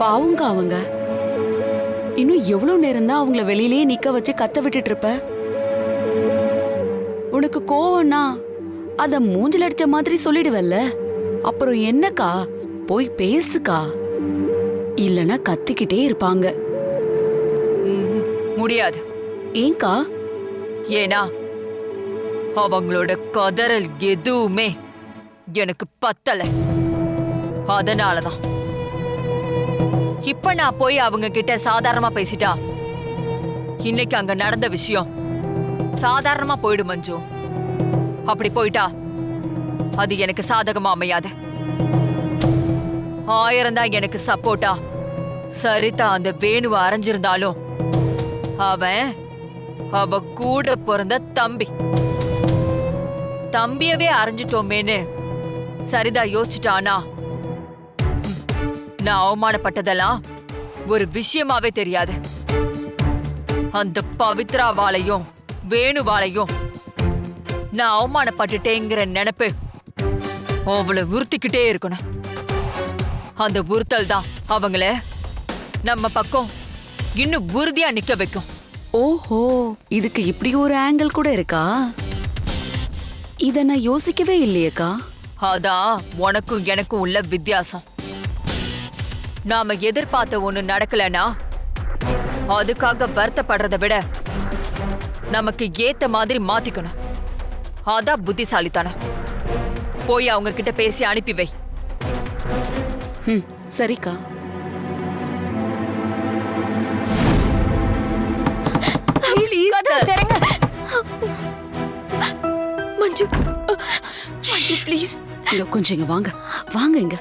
பாவங்க அவங்க. இன்னும் எவ்வளவு நேரம் தான் அவங்கள வெளியிலேயே நிக்க வச்சு கத்த விட்டுட்டு இருப்ப உனக்கு கோவம்னா அத மூஞ்சில அடிச்ச மாதிரி சொல்லிடுவல்ல? அப்புறம் என்னக்கா? போய் பேசுக்கா. இல்லனா கத்திக்கிட்டே இருப்பாங்க. முடியாது. ஏங்கா ஏன்னா அவங்களோட கதறல் எதுவுமே எனக்கு பத்தல. அதனாலதான். இப்ப நான் போய் அவங்க கிட்ட சாதாரணமா பேசிட்டா? இன்னைக்கு அங்க நடந்த விஷயம் சாதாரணமா போயிடு மஞ்சு. அப்படி போயிட்டா அது எனக்கு சாதகமா அமையாது. ஆயிரம் தான் எனக்கு சப்போர்ட்டா. சரிதா அந்த வேணுவை அரைஞ்சிருந்தாலும். அவன் அவ கூட பிறந்த தம்பி. தம்பியவே அரைஞ்சிட்டோமேன்னு சரிதா யோசிச்சுட்டானா? நான் அவமானப்பட்டதெல்லாம் ஒரு விஷயமாவே தெரியாது. அந்த பவித்ராவாலையும் வேணுவாலையும் நான் அவமானப்பட்டுட்டேங்கிற நினைப்பு அவளை உறுத்திக்கிட்டே இருக்கணும். அந்த உறுத்தல் தான் அவங்கள நம்ம பக்கம் இன்னும் உறுதியா நிக்க வைக்கும். ஓஹோ இதுக்கு இப்படி ஒரு ஆங்கிள் கூட இருக்கா? இத நான் யோசிக்கவே இல்லையேக்கா. அதான் உனக்கும் எனக்கும் உள்ள வித்தியாசம். நாம எதிர்பார்த்த ஒண்ணு நடக்கலனா அதுக்காக வருத்தப்படுறத விட நமக்கு ஏத்த மாதிரி மாத்திக்கணும். அதான் புத்திசாலித்தனம். போய் அவங்க கிட்ட பேசி அனுப்பி வை. ம் சரிக்கா. மஞ்சு மஞ்சு ப்ளீஸ் கொஞ்சம் இங்க வாங்க. வாங்க இங்க.